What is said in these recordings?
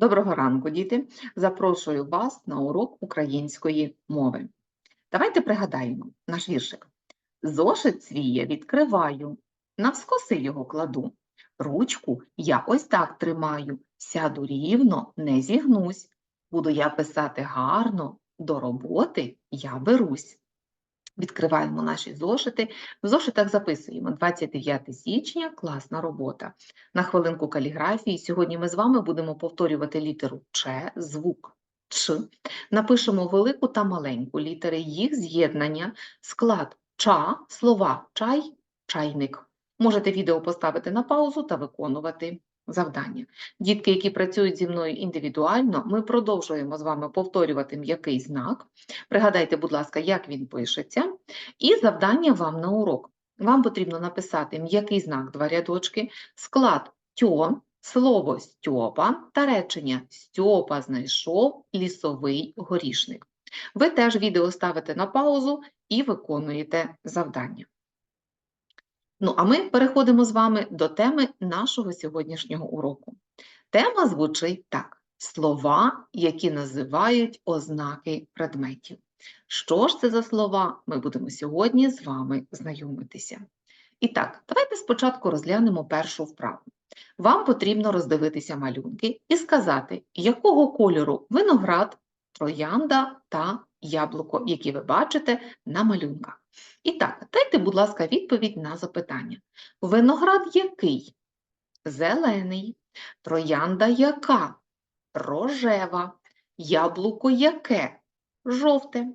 Доброго ранку, діти! Запрошую вас на урок української мови. Давайте пригадаємо наш віршик. Зошит свій я відкриваю, навскоси його кладу. Ручку я ось так тримаю, сяду рівно, не зігнусь. Буду я писати гарно, до роботи я берусь. Відкриваємо наші зошити. В зошитах записуємо 29 січня, класна робота. На хвилинку каліграфії сьогодні ми з вами будемо повторювати літеру Ч, звук Ч. Напишемо велику та маленьку літери, їх з'єднання, склад ча, слова чай, чайник. Можете відео поставити на паузу та виконувати завдання. Дітки, які працюють зі мною індивідуально, ми продовжуємо з вами повторювати м'який знак. Пригадайте, будь ласка, як він пишеться. І завдання вам на урок. Вам потрібно написати м'який знак, два рядочки, склад тьо, слово Стьопа та речення Стьопа знайшов лісовий горішник. Ви теж відео ставите на паузу і виконуєте завдання. Ну, а ми переходимо з вами до теми нашого сьогоднішнього уроку. Тема звучить так: слова, які називають ознаки предметів. Що ж це за слова? Ми будемо сьогодні з вами знайомитися. І так, давайте спочатку розглянемо першу вправу. Вам потрібно роздивитися малюнки і сказати, якого кольору виноград, троянда та яблуко, які ви бачите на малюнках. І так, дайте, будь ласка, відповідь на запитання. Виноград який? Зелений. Троянда яка? Рожева. Яблуко яке? Жовте.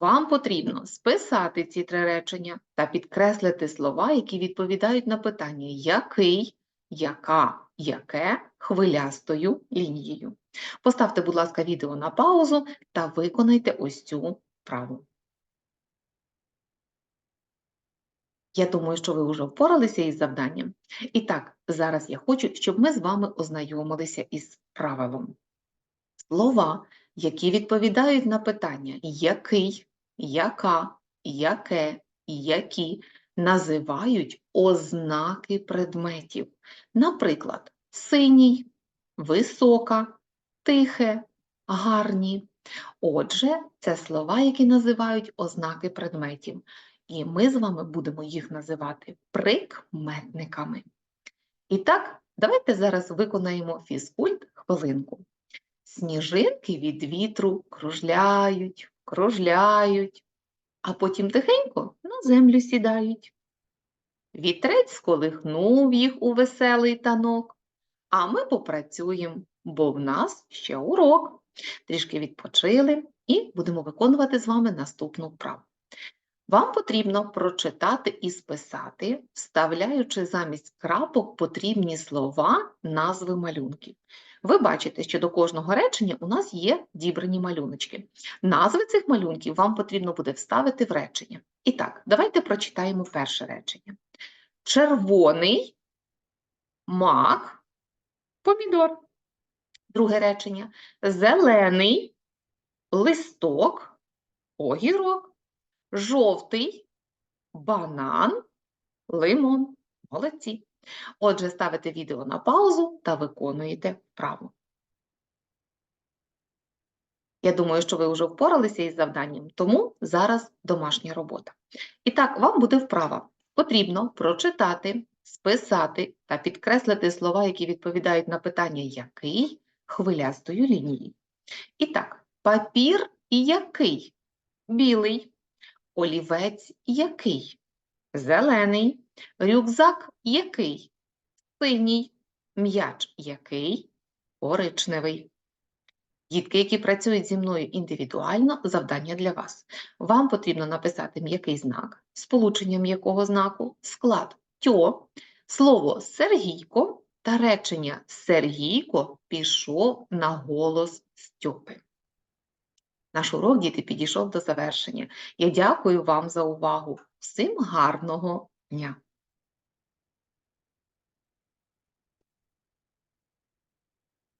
Вам потрібно списати ці три речення та підкреслити слова, які відповідають на питання який, яка, яке хвилястою лінією. Поставте, будь ласка, відео на паузу та виконайте ось цю вправу. Я думаю, що ви вже впоралися із завданням. І так, зараз я хочу, щоб ми з вами ознайомилися із правилом. Слова, які відповідають на питання який, яка, яке які, називають ознаки предметів. Наприклад, синій, висока, тихе, гарні. Отже, це слова, які називають ознаки предметів. І ми з вами будемо їх називати прикметниками. І так, давайте зараз виконаємо фізкульт хвилинку. Сніжинки від вітру кружляють, кружляють, а потім тихенько на землю сідають. Вітрець сколихнув їх у веселий танок, а ми попрацюємо, бо в нас ще урок. Трішки відпочили і будемо виконувати з вами наступну вправу. Вам потрібно прочитати і списати, вставляючи замість крапок потрібні слова, назви малюнків. Ви бачите, що до кожного речення у нас є дібрані малюночки. Назви цих малюнків вам потрібно буде вставити в речення. І так, давайте прочитаємо перше речення. Червоний мак, помідор. Друге речення. Зелений листок, огірок жовтий, банан, лимон. Молодці. Отже, ставите відео на паузу та виконуєте вправу. Я думаю, що ви вже впоралися із завданням, тому зараз домашня робота. І так, вам буде вправа. Потрібно прочитати, списати та підкреслити слова, які відповідають на питання який хвилястою лінією. І так, папір який? Білий. Олівець який? Зелений. Рюкзак який? Синій. М'яч який? Коричневий. Дітки, які працюють зі мною індивідуально, завдання для вас. Вам потрібно написати м'який знак, сполучення м'якого знаку, склад тьо, слово Сергійко та речення Сергійко пішов на голос Стьопи. Наш урок, діти, підійшов до завершення. Я дякую вам за увагу. Всім гарного дня!